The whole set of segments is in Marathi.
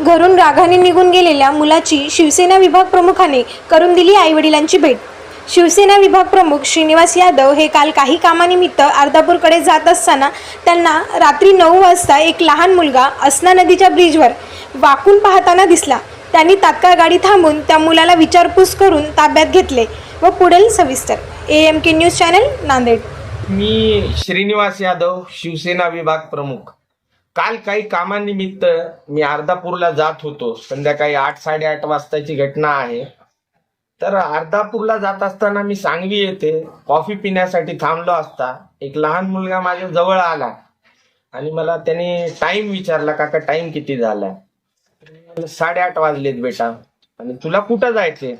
घरून रागाने निघून गेलेल्या मुलाची शिवसेना विभाग प्रमुखाने करून दिली आईवडिलांची भेट. शिवसेना विभाग प्रमुख श्रीनिवास यादव हे काल काही कामानिमित्त अर्धापूरकडे जात असताना त्यांना रात्री नऊ वाजता एक लहान मुलगा असना नदीच्या ब्रिजवर वाकून पाहताना दिसला. त्यांनी तात्काळ गाडी थांबून त्या मुलाला विचारपूस करून ताब्यात घेतले व पुढील सविस्तर. A M K news channel Nanded. मी श्रीनिवास यादव शिवसेना विभाग प्रमुख. काल काही कामानिमित्त मी अर्धापूरला जात होतो. संध्याकाळी आठ साडेआठ वाजताची घटना आहे. तर अर्धापूरला जात असताना मी सांगवी येथे कॉफी पिण्यासाठी थांबलो असता. एक लहान मुलगा माझ्या जवळ आला आणि मला त्याने टाइम विचारला काका टाइम किती झाला? साडेआठ वाजलेत बेटा. आणि तुला कुठं जायचे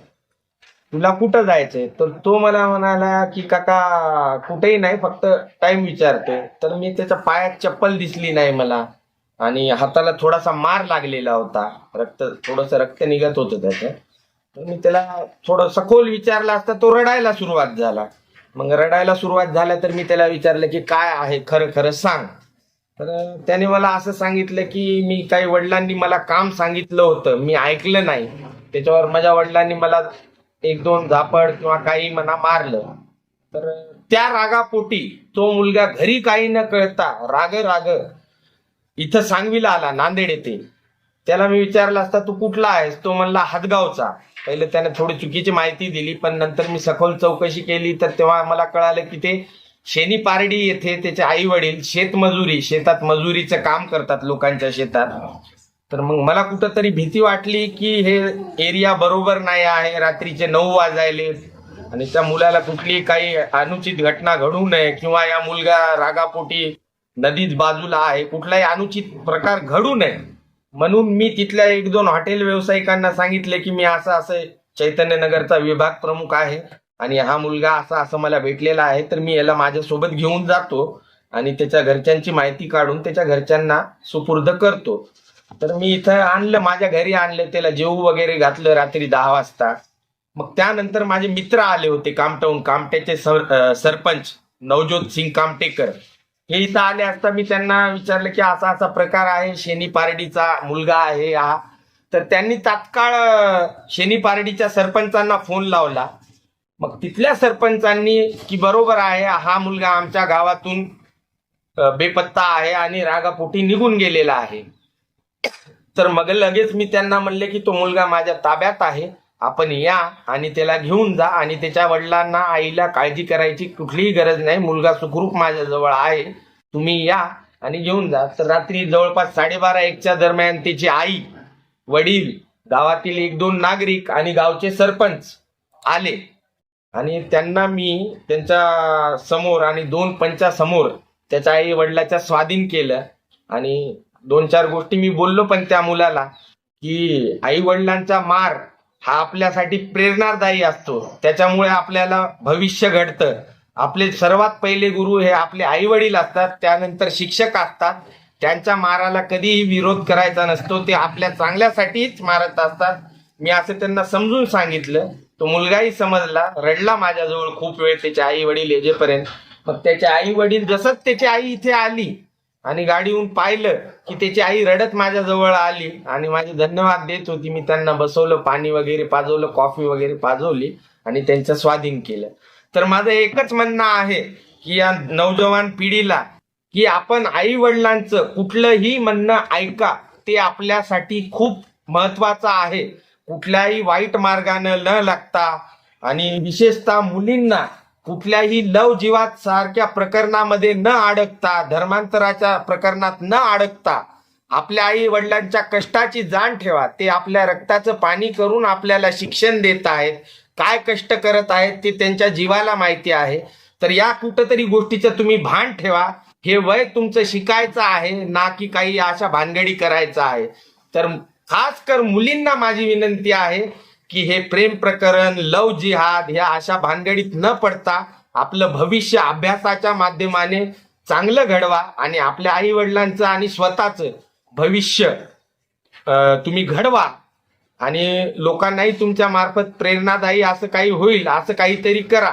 तुला कुठं जायचंय? तर तो मला म्हणाला की काका कुठेही नाही फक्त टाइम विचारतोय. तर मी त्याच्या पायात चप्पल दिसली नाही मला. आणि हाताला थोडासा मार लागलेला होता. रक्त थोडस रक्त निघत होतं त्याचं. तर मी त्याला थोडं सखोल विचारला असता तो रडायला सुरुवात झाला. मग रडायला सुरुवात झाल्या तर मी त्याला विचारलं की काय आहे? खरं खरं सांग. तर त्याने मला असं सांगितलं की मी काही वडिलांनी मला काम सांगितलं होतं. मी ऐकलं नाही. त्याच्यावर माझ्या वडिलांनी मला एक दोन झापड किंवा काही म्हणा मारलं तर त्या रागापोटी तो मुलगा घरी काही न कळता राग राग इथं सांगवीला आला नांदेड येथे. त्याला मी विचारलं असता तू कुठला आहेस? तो म्हणला हातगावचा. पहिले त्याने थोडी चुकीची माहिती दिली पण नंतर मी सखोल चौकशी केली तर तेव्हा मला कळालं की ते शेनी पारडी येथे त्याचे आई वडील शेतमजुरी शेतात मजुरीचं काम करतात लोकांच्या शेतात. तर मग मला कुठंतरी भीती वाटली की हे एरिया बरोबर नाही आहे रात्रीचे नऊ वाजायले आणि त्या मुलाला कुठली काही अनुचित घटना घडू नये किंवा या मुलगा रागापोटी नदीच बाजूला आहे कुठलाही अनुचित प्रकार घडू नये. म्हणून मी तिथल्या एक दोन हॉटेल व्यावसायिकांना सांगितले की मी असं असं चैतन्यनगरचा विभाग प्रमुख आहे आणि हा मुलगा असा असं मला भेटलेला आहे तर मी याला माझ्यासोबत घेऊन जातो आणि त्याच्या घरच्यांची माहिती काढून त्याच्या घरच्यांना सुपूर्द करतो. तर मी इथं आणलं माझ्या घरी आणलं त्याला जेवू वगैरे घातलं रात्री दहा वाजता. मग त्यानंतर माझे मित्र आले होते कामटाहून कामट्याचे सर- सरपंच नवज्योत सिंग कामटेकर. हे इथं आले असता मी त्यांना विचारलं की असा असा प्रकार आहे शेनी पारडीचा मुलगा आहे हा. तर त्यांनी तात्काळ शेनी पारडीच्या सरपंचांना फोन लावला. मग तिथल्या सरपंचांनी की बरोबर आहे हा मुलगा आमच्या गावातून बेपत्ता आहे आणि रागापोटी निघून गेलेला आहे. तर मग लगेच मी त्यांना म्हणले की तो मुलगा माझ्या ताब्यात आहे. आपण या आणि त्याला घेऊन जा आणि त्याच्या वडिलांना आईला काळजी करायची कुठलीही गरज नाही. मुलगा सुखरूप माझ्याजवळ आहे. तुम्ही या आणि घेऊन जा. तर रात्री जवळपास साडेबारा एकच्या दरम्यान त्याची आई वडील गावातील एक दोन नागरिक आणि गावचे सरपंच आले. आणि त्यांना मी त्यांच्यासमोर आणि दोन पंचासमोर त्याच्या आई वडिलाच्या स्वाधीन केलं. आणि दोन चार गोष्टी मी बोललो पण त्या मुलाला की आई वडिलांचा मार हा आपल्यासाठी प्रेरणादायी असतो. त्याच्यामुळे आपल्याला भविष्य घडतं. आपले सर्वात पहिले गुरु हे आपले आई वडील असतात. त्यानंतर शिक्षक असतात. त्यांच्या माराला कधीही विरोध करायचा नसतो. ते आपल्या चांगल्यासाठीच मारत असतात. मी असं त्यांना समजून सांगितलं. तो मुलगाही समजला. रडला माझ्याजवळ खूप वेळ त्याचे आई वडील येजेपर्यंत. मग त्याचे आई वडील जसंच त्याची आई इथे आली आणि गाडीहून पाहिलं की त्याची आई रडत माझ्या जवळ आली आणि माझे धन्यवाद देत होती. मी त्यांना बसवलं पाणी वगैरे पाजवलं कॉफी वगैरे पाजवली आणि त्यांचं स्वाधीन केलं. तर माझं एकच म्हणणं आहे की या नौजवान पिढीला की आपण आई वडिलांचं कुठलंही म्हणणं ऐका ते आपल्यासाठी खूप महत्वाचं आहे. कुठल्याही वाईट मार्गानं न लागता आणि विशेषतः मुलींना कुठल्याही लव जीवात सारख्या प्रकरणामध्ये न अडकता धर्मांतराच्या प्रकरणात न अडकता आपल्या आई वडिलांच्या कष्टाची जाण ठेवा. ते आपल्या रक्ताचं पाणी करून आपल्याला शिक्षण देत आहेत. काय कष्ट करत आहेत ते त्यांच्या जीवाला माहिती आहे. तर या कुठंतरी गोष्टीचं तुम्ही भान ठेवा. हे वय तुमचं शिकायचं आहे ना की काही अशा भानगडी करायचं आहे. तर खास कर मुलींना माझी विनंती आहे की हे प्रेम प्रकरण लव जिहाद ह्या अशा भानगडीत न पडता आपलं भविष्य अभ्यासाच्या माध्यमाने चांगलं घडवा आणि आपल्या आई वडिलांचं आणि स्वतःचं भविष्य तुम्ही घडवा. आणि लोकांनाही तुमच्या मार्फत प्रेरणादायी असं काही होईल असं काहीतरी करा.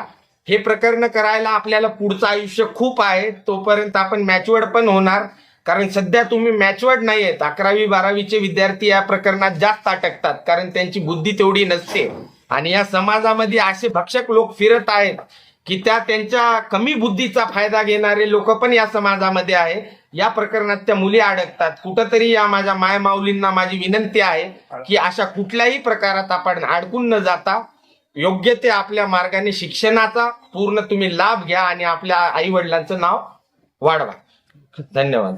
हे प्रकरण करायला आपल्याला पुढचं आयुष्य खूप आहे तोपर्यंत आपण मॅच्युअर्ड पण होणार. कारण सध्या तुम्ही मॅचवर्ड नाही आहेत. अकरावी बारावीचे विद्यार्थी या प्रकरणात जास्त अटकतात. कारण त्यांची बुद्धी तेवढी नसते. आणि या समाजामध्ये असे भक्षक लोक फिरत आहेत की त्या त्यांच्या कमी बुद्धीचा फायदा घेणारे लोक पण या समाजामध्ये आहे. या प्रकरणात त्या मुली अडकतात. कुठंतरी या माझ्या मायमाऊलींना माझी विनंती आहे की अशा कुठल्याही प्रकारात आपण अडकून न जाता योग्य ते आपल्या मार्गाने शिक्षणाचा पूर्ण तुम्ही लाभ घ्या आणि आपल्या आई वडिलांचं नाव वाढवा. धन्यवाद.